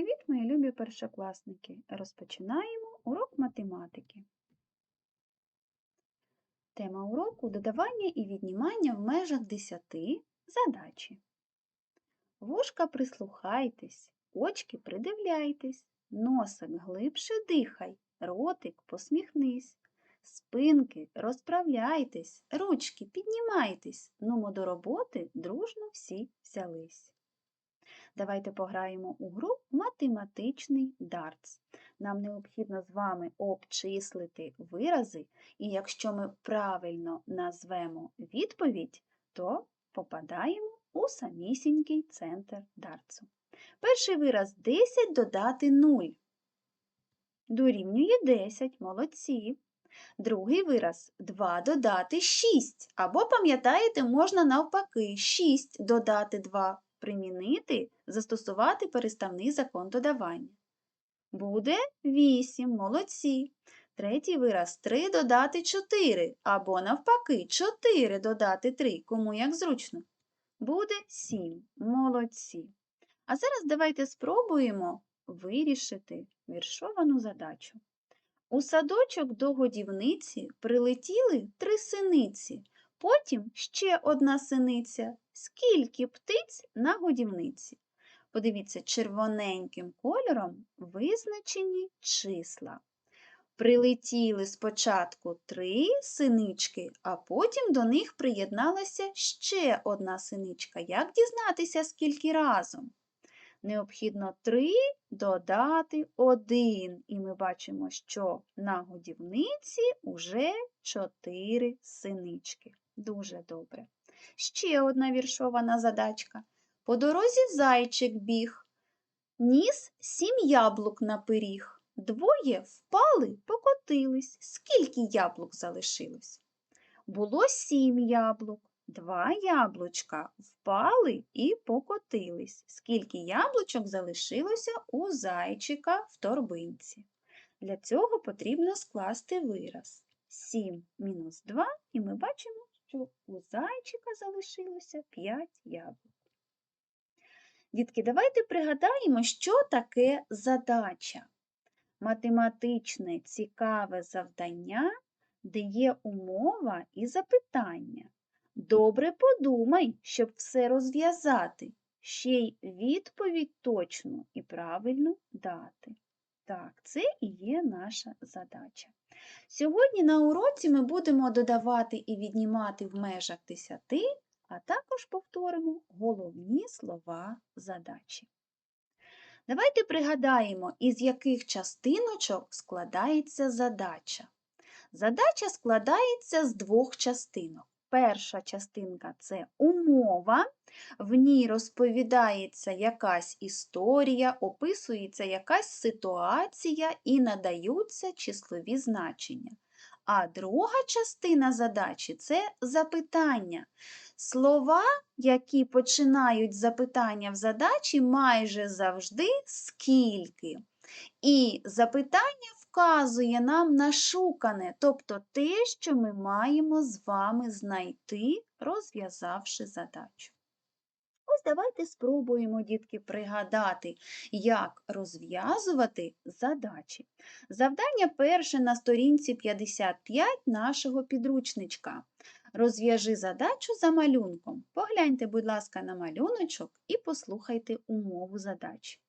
Привіт, мої любі першокласники! Розпочинаємо урок математики. Тема уроку додавання і віднімання в межах 10 задачі. Вушка прислухайтесь, очки придивляйтесь, носик глибше дихай, ротик посміхнись, спинки розправляйтесь, ручки піднімайтесь, нумо до роботи дружно всі взялись. Давайте пограємо у гру математичний дартс. Нам необхідно з вами обчислити вирази, і якщо ми правильно назвемо відповідь, то попадаємо у самісінький центр дартсу. Перший вираз 10 додати 0. Дорівнює 10, молодці. Другий вираз 2 додати 6. Або, пам'ятаєте, можна навпаки 6 додати 2 примінити, застосувати переставний закон додавання. Буде 8, молодці. Третій вираз 3 додати 4, або навпаки 4 додати 3, кому як зручно. Буде 7, молодці. А зараз давайте спробуємо вирішити віршовану задачу. У садочок до годівниці прилетіли три синиці, потім ще одна синиця, скільки птиць на годівниці. Подивіться, червоненьким кольором визначені числа. Прилетіли спочатку три синички, а потім до них приєдналася ще одна синичка. Як дізнатися, скільки разом? Необхідно 3 додати 1. І ми бачимо, що на годівниці уже 4 синички. Дуже добре. Ще одна віршована задачка. По дорозі зайчик біг, ніс сім яблук на пиріг. Двоє впали, покотились. Скільки яблук залишилось? Було сім яблук. Два яблучка впали і покотились. Скільки яблучок залишилося у зайчика в торбинці? Для цього потрібно скласти вираз. 7 мінус 2, і ми бачимо, що у зайчика залишилося 5 яблук. Дітки, давайте пригадаємо, що таке задача. Математичне цікаве завдання, де є умова і запитання. Добре подумай, щоб все розв'язати, ще й відповідь точну і правильну дати. Так, це і є наша задача. Сьогодні на уроці ми будемо додавати і віднімати в межах 10, а також повторимо головні слова задачі. Давайте пригадаємо, із яких частиночок складається задача. Задача складається з двох частинок. Перша частинка це умова, в ній розповідається якась історія, описується якась ситуація і надаються числові значення. А друга частина задачі це запитання. Слова, які починають запитання в задачі, майже завжди скільки. І запитання вказує нам на шукане, тобто те, що ми маємо з вами знайти, розв'язавши задачу. Ось давайте спробуємо, дітки, пригадати, як розв'язувати задачі. Завдання перше на сторінці 55 нашого підручничка. Розв'яжи задачу за малюнком. Погляньте, будь ласка, на малюночок і послухайте умову задачі.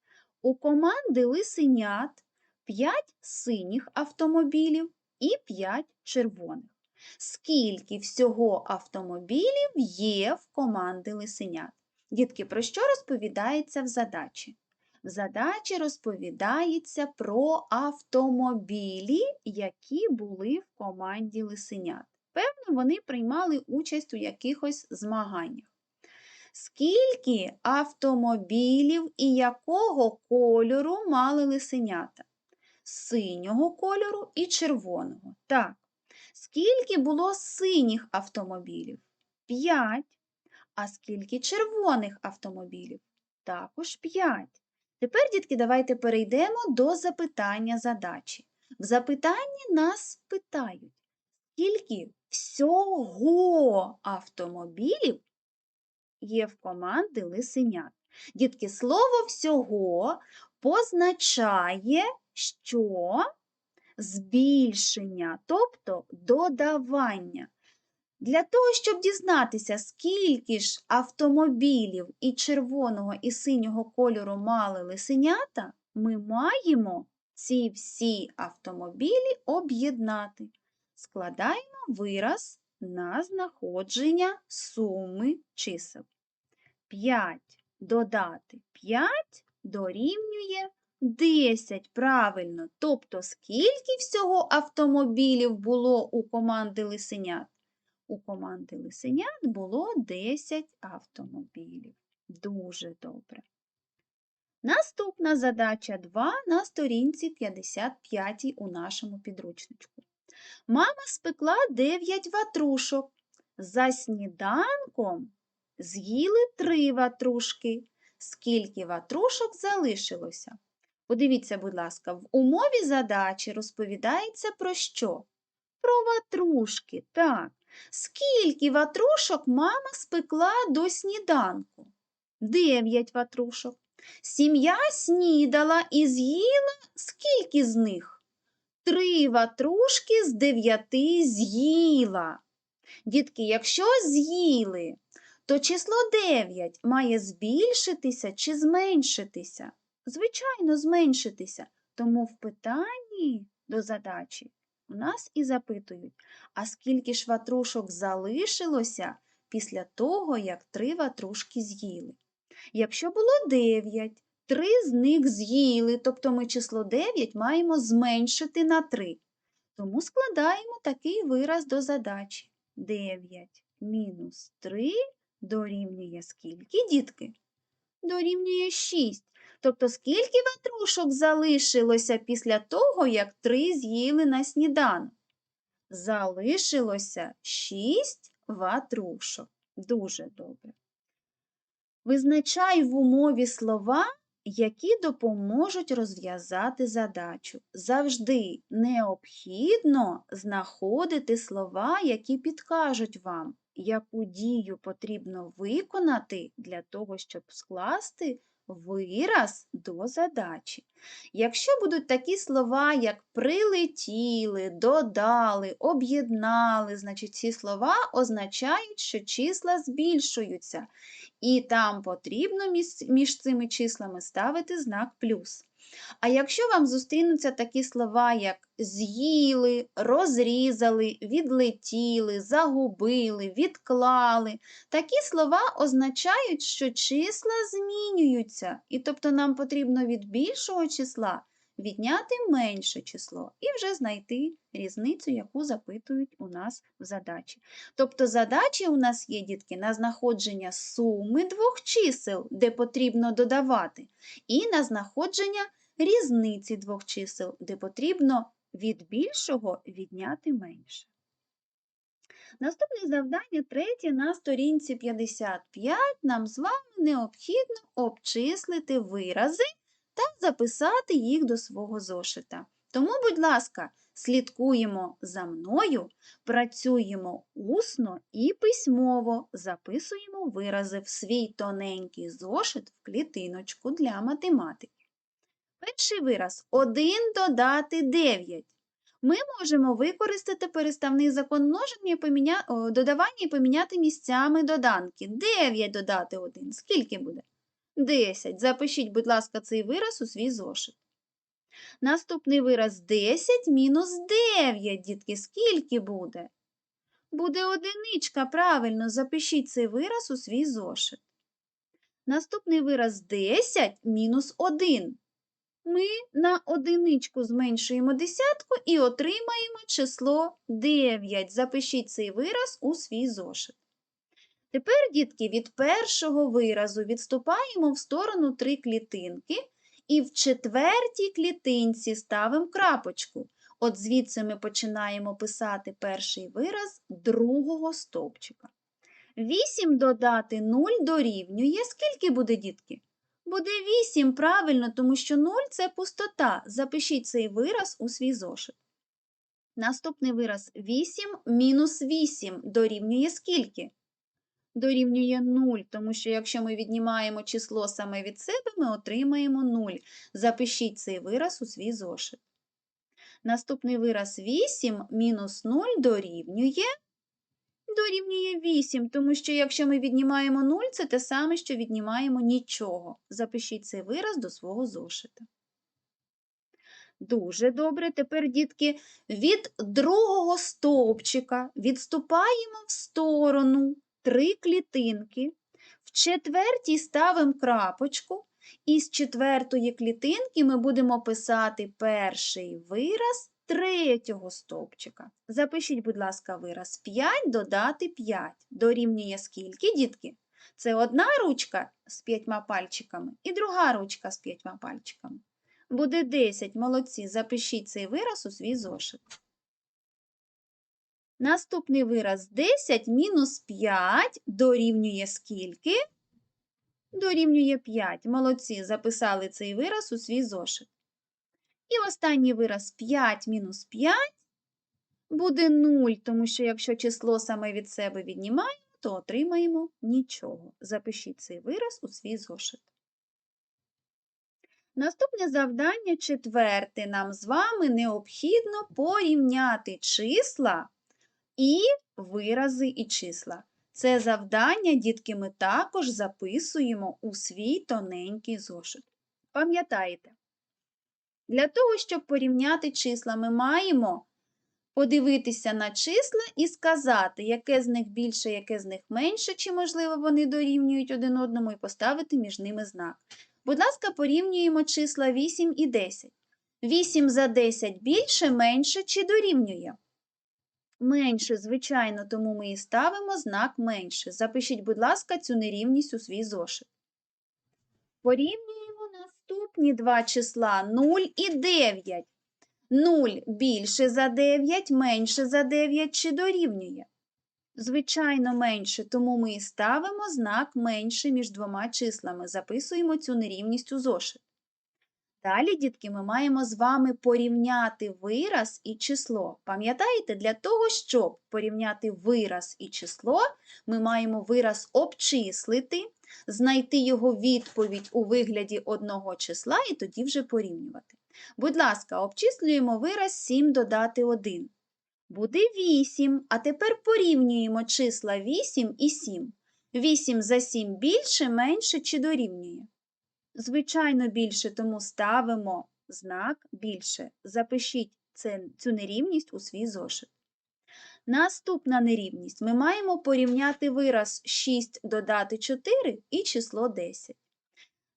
У команди лисенят 5 синіх автомобілів і 5 червоних. Скільки всього автомобілів є в команди лисенят? Дітки, про що розповідається в задачі? В задачі розповідається про автомобілі, які були в команді лисенят. Певно, вони приймали участь у якихось змаганнях. Скільки автомобілів і якого кольору мали лисенята? Синього кольору і червоного. Так. Скільки було синіх автомобілів? П'ять. А скільки червоних автомобілів? Також 5. Тепер, дітки, давайте перейдемо до запитання задачі. В запитанні нас питають, скільки всього автомобілів є в команди лисенят. Дітки, слово всього позначає, що збільшення, тобто додавання. Для того, щоб дізнатися, скільки ж автомобілів і червоного і синього кольору мали лисенята, ми маємо ці всі автомобілі об'єднати. Складаємо вираз на знаходження суми чисел. 5 додати 5 дорівнює 10. Правильно. Тобто, скільки всього автомобілів було у команди лисенят? У команди лисенят було 10 автомобілів. Дуже добре. Наступна задача 2 на сторінці 55 у нашому підручничку. Мама спекла 9 ватрушок. За сніданком з'їли 3 ватрушки. Скільки ватрушок залишилося? Подивіться, будь ласка, в умові задачі розповідається про що? Про ватрушки, так. Скільки ватрушок мама спекла до сніданку? Дев'ять ватрушок. Сім'я снідала і з'їла скільки з них? Три ватрушки з дев'яти з'їла. Дітки, якщо з'їли, то число 9 має збільшитися чи зменшитися? Звичайно, зменшитися. Тому в питанні до задачі у нас і запитують, а скільки ж ватрушок залишилося після того, як три ватрушки з'їли? Якщо було 9, три з них з'їли, тобто ми число 9 маємо зменшити на 3. Тому складаємо такий вираз до задачі. 9 мінус 3 дорівнює скільки, дітки? Дорівнює 6. Тобто, скільки ватрушок залишилося після того, як три з'їли на сніданок? Залишилося 6 ватрушок. Дуже добре. Визначай в умові слова, які допоможуть розв'язати задачу. Завжди необхідно знаходити слова, які підкажуть вам, яку дію потрібно виконати для того, щоб скласти вираз до задачі. Якщо будуть такі слова, як прилетіли, додали, об'єднали, значить ці слова означають, що числа збільшуються, і там потрібно між цими числами ставити знак плюс. А якщо вам зустрінуться такі слова, як з'їли, розрізали, відлетіли, загубили, відклали, такі слова означають, що числа змінюються, і тобто нам потрібно від більшого числа відняти менше число і вже знайти різницю, яку запитують у нас в задачі. Тобто задачі у нас є, дітки, на знаходження суми двох чисел, де потрібно додавати, і на знаходження різниці двох чисел, де потрібно від більшого відняти менше. Наступне завдання третє на сторінці 55 нам з вами необхідно обчислити вирази та записати їх до свого зошита. Тому, будь ласка, слідкуємо за мною, працюємо усно і письмово, записуємо вирази в свій тоненький зошит в клітиночку для математики. Перший вираз 1 додати 9. Ми можемо використати переставний закон множення, поміня... додавання і поміняти місцями доданки. 9 додати 1. Скільки буде? 10. Запишіть, будь ласка, цей вираз у свій зошит. Наступний вираз 10 мінус 9, дітки, скільки буде? Буде одиничка, правильно, запишіть цей вираз у свій зошит. Наступний вираз 10 мінус 1 ми на одиничку зменшуємо десятку і отримаємо число 9. Запишіть цей вираз у свій зошит. Тепер, дітки, від першого виразу відступаємо в сторону три клітинки і в четвертій клітинці ставимо крапочку. От звідси ми починаємо писати перший вираз другого стовпчика. 8 додати 0 дорівнює. Скільки буде, дітки? Буде 8, правильно, тому що 0 це пустота. Запишіть цей вираз у свій зошит. Наступний вираз 8 мінус 8 дорівнює скільки? дорівнює 0, тому що якщо ми віднімаємо число саме від себе, ми отримаємо 0. Запишіть цей вираз у свій зошит. Наступний вираз 8 мінус 0 дорівнює дорівнює 8, тому що якщо ми віднімаємо 0, це те саме, що віднімаємо нічого. Запишіть цей вираз до свого зошита. Дуже добре. Тепер, дітки, від другого стовпчика відступаємо в сторону три клітинки. В четвертій ставимо крапочку, і з четвертої клітинки ми будемо писати перший вираз третього стовпчика. Запишіть, будь ласка, вираз 5 додати 5. Дорівнює скільки, дітки? Це одна ручка з п'ятьма пальчиками і друга ручка з п'ятьма пальчиками. Буде 10. Молодці. Запишіть цей вираз у свій зошит. Наступний вираз 10 мінус 5 дорівнює скільки? Дорівнює 5. Молодці. Записали цей вираз у свій зошит. І останній вираз 5 мінус 5 буде 0, тому що якщо число саме від себе віднімаємо, то отримаємо нічого. Запишіть цей вираз у свій зошит. Наступне завдання четверте. Нам з вами необхідно порівняти числа і вирази і числа. Це завдання, дітки, ми також записуємо у свій тоненький зошит. Пам'ятаєте, для того, щоб порівняти числа, ми маємо подивитися на числа і сказати, яке з них більше, яке з них менше, чи, можливо, вони дорівнюють один одному, і поставити між ними знак. Будь ласка, порівнюємо числа 8 і 10. 8 за 10 більше, менше чи дорівнює? Менше, звичайно, тому ми і ставимо знак менше. Запишіть, будь ласка, цю нерівність у свій зошит. Порівнюємо наступні два числа 0 і 9. 0 більше за 9, менше за 9 чи дорівнює? Звичайно, менше, тому ми і ставимо знак менше між двома числами. Записуємо цю нерівність у зошит. Далі, дітки, ми маємо з вами порівняти вираз і число. Пам'ятаєте, для того, щоб порівняти вираз і число, ми маємо вираз обчислити, знайти його відповідь у вигляді одного числа і тоді вже порівнювати. Будь ласка, обчислюємо вираз 7 додати 1. Буде 8, а тепер порівнюємо числа 8 і 7. 8 за 7 більше, менше чи дорівнює? Звичайно, більше, тому ставимо знак більше. Запишіть цю нерівність у свій зошит. Наступна нерівність. Ми маємо порівняти вираз 6 додати 4 і число 10.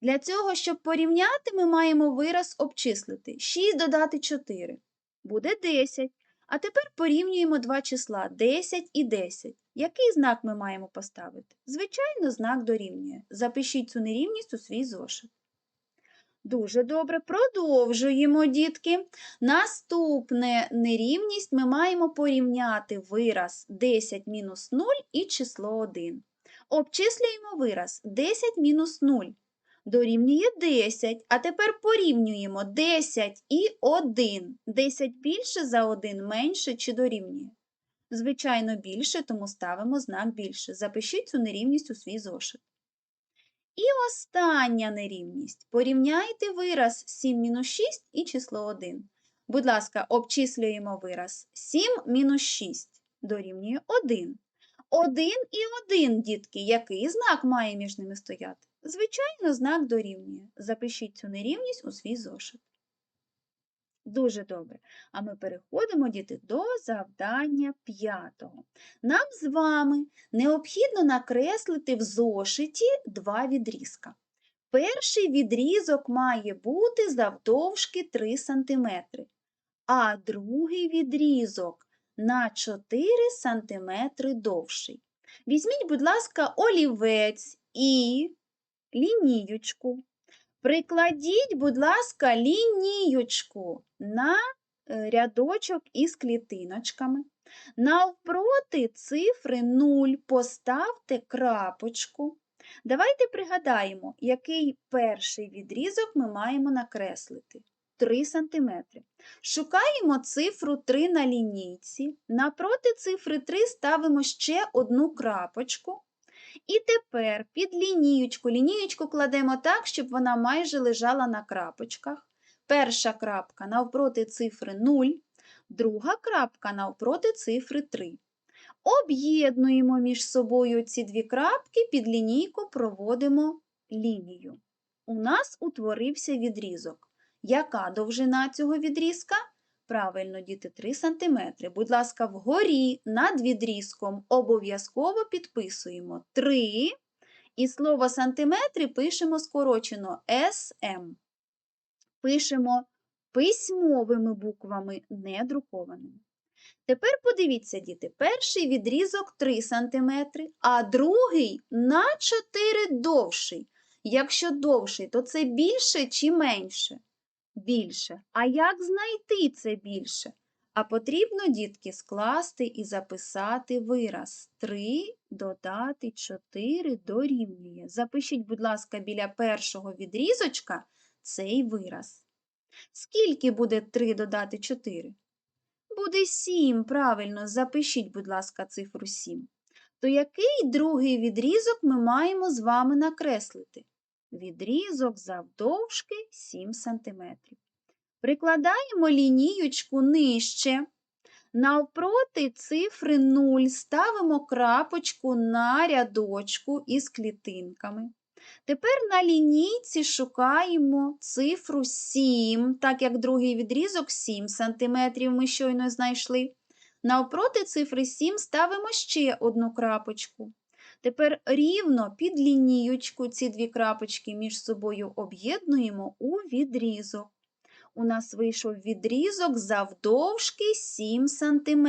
Для цього, щоб порівняти, ми маємо вираз обчислити. 6 додати 4 буде 10. А тепер порівнюємо два числа 10 і 10. Який знак ми маємо поставити? Звичайно, знак дорівнює. Запишіть цю нерівність у свій зошит. Дуже добре, продовжуємо, дітки. Наступне нерівність ми маємо порівняти вираз 10 мінус 0 і число 1. Обчислюємо вираз 10 мінус 0 дорівнює 10. А тепер порівнюємо 10 і 1. 10 більше за 1 менше чи дорівнює? Звичайно, більше, тому ставимо знак більше. Запишіть цю нерівність у свій зошит. І остання нерівність. Порівняйте вираз 7 мінус 6 і число 1. Будь ласка, обчислюємо вираз 7 мінус 6 дорівнює 1. 1 і 1, дітки, який знак має між ними стояти? Звичайно, знак дорівнює. Запишіть цю нерівність у свій зошит. Дуже добре. А ми переходимо, діти, до завдання п'ятого. Нам з вами необхідно накреслити в зошиті два відрізка. Перший відрізок має бути завдовжки 3 см, а другий відрізок на 4 см довший. Візьміть, будь ласка, олівець і лініючку. Прикладіть, будь ласка, лініючку на е, рядочок із клітиночками. Навпроти цифри 0 поставте крапочку. Давайте пригадаємо, який перший відрізок ми маємо накреслити. 3 см. Шукаємо цифру 3 на лінійці. Напроти цифри 3 ставимо ще одну крапочку І тепер під лінієчку, лінієчку кладемо так, щоб вона майже лежала на крапочках. Перша крапка навпроти цифри 0, друга крапка навпроти цифри 3. Об'єднуємо між собою ці дві крапки, під лінійку проводимо лінію. У нас утворився відрізок. Яка довжина цього відрізка? Правильно, діти, 3 см. Будь ласка, вгорі над відрізком обов'язково підписуємо 3 і слово сантиметри пишемо скорочено СМ. Пишемо письмовими буквами, не друкованими. Тепер подивіться, діти, перший відрізок 3 см, а другий на 4 довший. Якщо довший, то це більше чи менше? Більше. А як знайти це більше? А потрібно, дітки, скласти і записати вираз. 3 додати 4 дорівнює. Запишіть, будь ласка, біля першого відрізочка цей вираз. Скільки буде 3 додати 4? Буде 7, правильно, запишіть, будь ласка, цифру 7. То який другий відрізок ми маємо з вами накреслити? Відрізок завдовжки 7 см. Прикладаємо лінієчку нижче. Навпроти цифри 0 ставимо крапочку на рядочку із клітинками. Тепер на лінійці шукаємо цифру 7, так як другий відрізок 7 см ми щойно знайшли. Навпроти цифри 7 ставимо ще одну крапочку. Тепер рівно під лінієчку ці дві крапочки між собою об'єднуємо у відрізок. У нас вийшов відрізок завдовжки 7 см.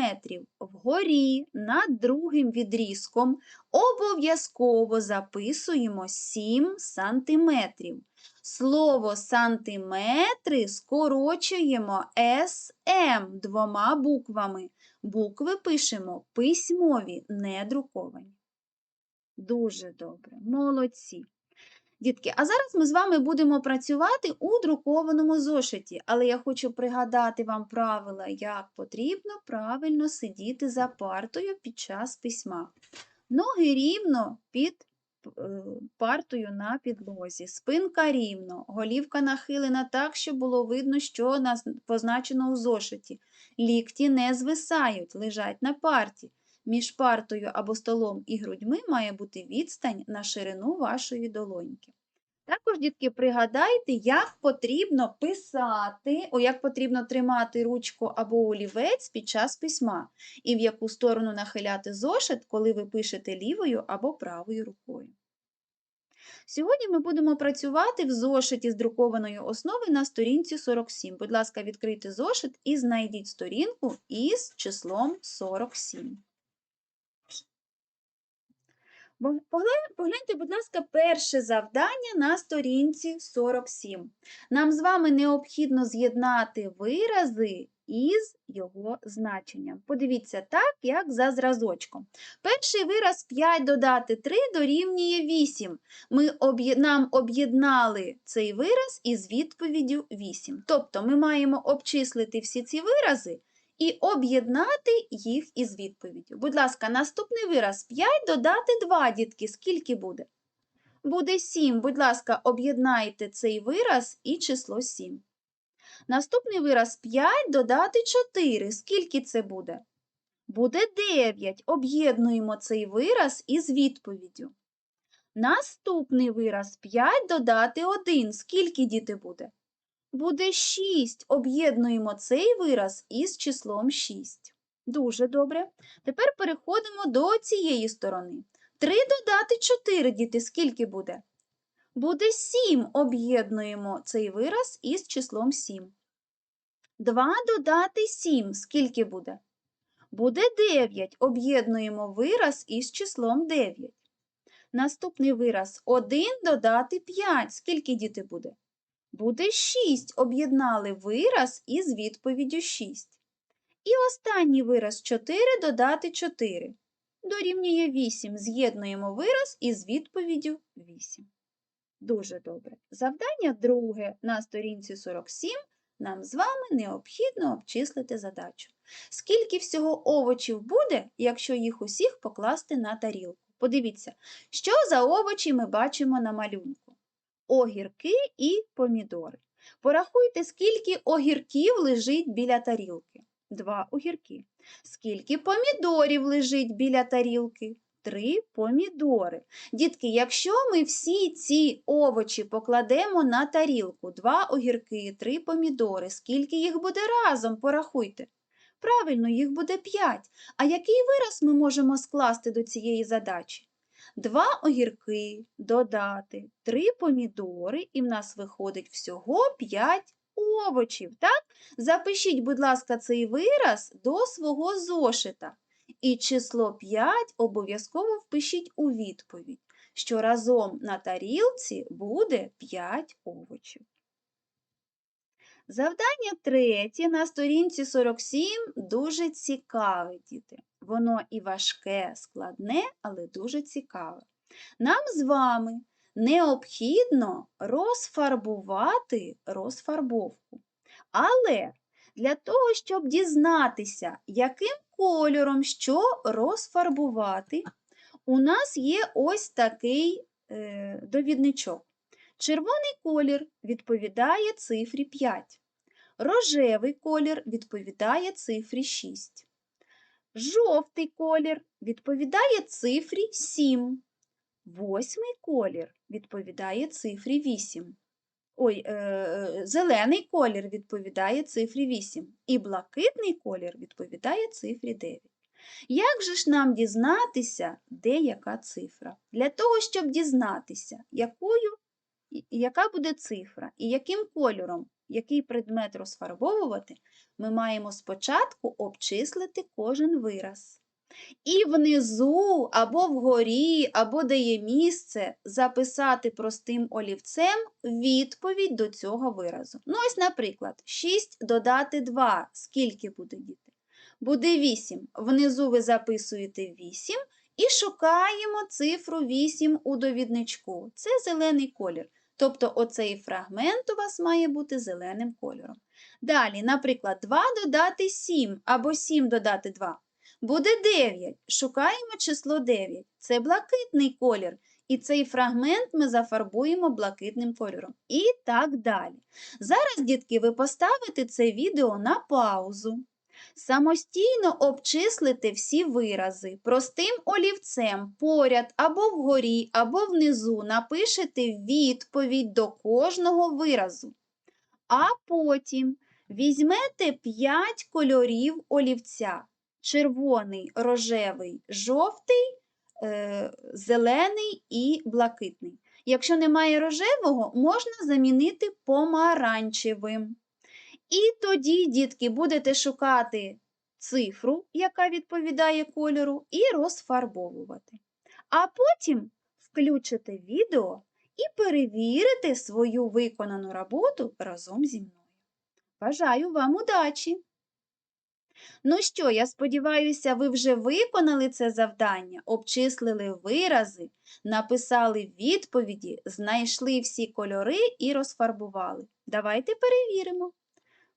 Вгорі над другим відрізком обов'язково записуємо 7 см. Слово сантиметри скорочуємо СМ двома буквами. Букви пишемо письмові, не друковані. Дуже добре, молодці. Дітки, а зараз ми з вами будемо працювати у друкованому зошиті, але я хочу пригадати вам правила, як потрібно правильно сидіти за партою під час письма. Ноги рівно під е, партою на підлозі, спинка рівно, голівка нахилена так, щоб було видно, що позначено у зошиті. Лікті не звисають, лежать на парті. Між партою або столом і грудьми має бути відстань на ширину вашої долоньки. Також, дітки, пригадайте, як потрібно писати, о, як потрібно тримати ручку або олівець під час письма, і в яку сторону нахиляти зошит, коли ви пишете лівою або правою рукою. Сьогодні ми будемо працювати в зошиті з друкованою основи на сторінці 47. Будь ласка, відкрийте зошит і знайдіть сторінку із числом 47. Погляньте, будь ласка, перше завдання на сторінці 47. Нам з вами необхідно з'єднати вирази із його значенням. Подивіться так, як за зразочком. Перший вираз 5 додати 3 дорівнює 8. Ми об'є... Нам об'єднали цей вираз із відповіддю 8. Тобто ми маємо обчислити всі ці вирази і об'єднати їх із відповіддю. Будь ласка, наступний вираз 5 додати 2, дітки, скільки буде? Буде 7. Будь ласка, об'єднайте цей вираз і число 7. Наступний вираз 5 додати 4. Скільки це буде? Буде 9. Об'єднуємо цей вираз із відповіддю. Наступний вираз 5 додати 1. Скільки діти буде? Буде 6. Об'єднуємо цей вираз із числом 6. Дуже добре. Тепер переходимо до цієї сторони. 3 додати 4, діти, скільки буде? Буде 7. Об'єднуємо цей вираз із числом 7. 2 додати 7, скільки буде? Буде 9. Об'єднуємо вираз із числом 9. Наступний вираз 1 додати 5. Скільки діти буде? Буде 6. Об'єднали вираз із відповіддю 6. І останній вираз 4 додати 4. Дорівнює 8. З'єднуємо вираз із відповіддю 8. Дуже добре. Завдання друге на сторінці 47 нам з вами необхідно обчислити задачу. Скільки всього овочів буде, якщо їх усіх покласти на тарілку? Подивіться, що за овочі ми бачимо на малюнку? Огірки і помідори. Порахуйте, скільки огірків лежить біля тарілки. Два огірки. Скільки помідорів лежить біля тарілки? Три помідори. Дітки, якщо ми всі ці овочі покладемо на тарілку, два огірки, три помідори, скільки їх буде разом, порахуйте. Правильно, їх буде п'ять. А який вираз ми можемо скласти до цієї задачі? Два огірки додати, три помідори, і в нас виходить всього п'ять овочів. Так? Запишіть, будь ласка, цей вираз до свого зошита. І число 5 обов'язково впишіть у відповідь, що разом на тарілці буде 5 овочів. Завдання третє на сторінці 47 дуже цікаве, діти. Воно і важке, складне, але дуже цікаве. Нам з вами необхідно розфарбувати розфарбовку. Але для того, щоб дізнатися, яким кольором що розфарбувати, у нас є ось такий е, довідничок. Червоний колір відповідає цифрі 5. Рожевий колір відповідає цифрі 6. Жовтий колір відповідає цифрі 7. Восьмий колір відповідає цифрі 8. Ой, е, е, зелений колір відповідає цифрі 8. І блакитний колір відповідає цифрі 9. Як же ж нам дізнатися, де яка цифра? Для того, щоб дізнатися, якою, яка буде цифра і яким кольором, який предмет розфарбовувати, ми маємо спочатку обчислити кожен вираз. І внизу, або вгорі, або де є місце, записати простим олівцем відповідь до цього виразу. Ну, ось, наприклад, 6 додати 2. Скільки буде діти? Буде 8. Внизу ви записуєте 8 і шукаємо цифру 8 у довідничку. Це зелений колір. Тобто оцей фрагмент у вас має бути зеленим кольором. Далі, наприклад, 2 додати 7 або 7 додати 2. Буде 9. Шукаємо число 9. Це блакитний колір. І цей фрагмент ми зафарбуємо блакитним кольором. І так далі. Зараз, дітки, ви поставите це відео на паузу. Самостійно обчислите всі вирази. Простим олівцем поряд або вгорі, або внизу напишете відповідь до кожного виразу. А потім візьмете 5 кольорів олівця червоний, рожевий, жовтий, е, зелений і блакитний. Якщо немає рожевого, можна замінити помаранчевим. І тоді, дітки, будете шукати цифру, яка відповідає кольору, і розфарбовувати. А потім включите відео і перевірите свою виконану роботу разом зі мною. Бажаю вам удачі! Ну що, я сподіваюся, ви вже виконали це завдання, обчислили вирази, написали відповіді, знайшли всі кольори і розфарбували. Давайте перевіримо.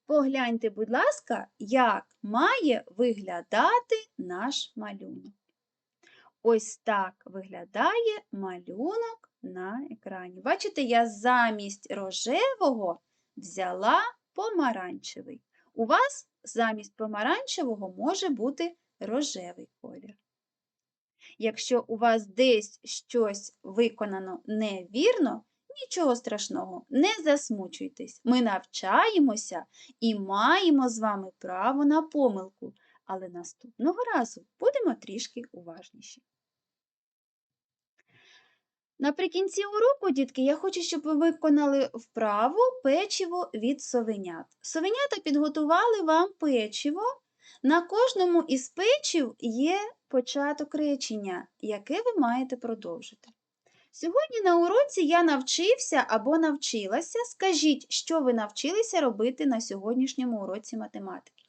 Погляньте, будь ласка, як має виглядати наш малюнок. Ось так виглядає малюнок на екрані. Бачите, я замість рожевого взяла помаранчевий. У вас замість помаранчевого може бути рожевий колір. Якщо у вас десь щось виконано невірно, нічого страшного, не засмучуйтесь. Ми навчаємося і маємо з вами право на помилку, але наступного разу будемо трішки уважніші. Наприкінці уроку, дітки, я хочу, щоб ви виконали вправу печиво від совенят. Совенята підготували вам печиво. На кожному із печів є початок речення, яке ви маєте продовжити. Сьогодні на уроці я навчився або навчилася. Скажіть, що ви навчилися робити на сьогоднішньому уроці математики.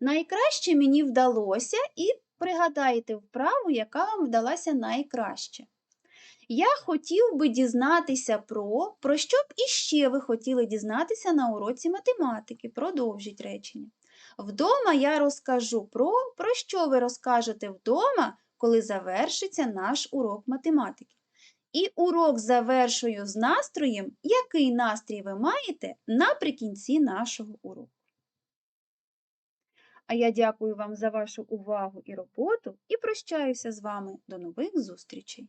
Найкраще мені вдалося і пригадайте вправу, яка вам вдалася найкраще. Я хотів би дізнатися про, про що б іще ви хотіли дізнатися на уроці математики. Продовжіть речення. Вдома я розкажу про, про що ви розкажете вдома, коли завершиться наш урок математики. І урок завершую з настроєм, який настрій ви маєте наприкінці нашого уроку. А я дякую вам за вашу увагу і роботу і прощаюся з вами. До нових зустрічей!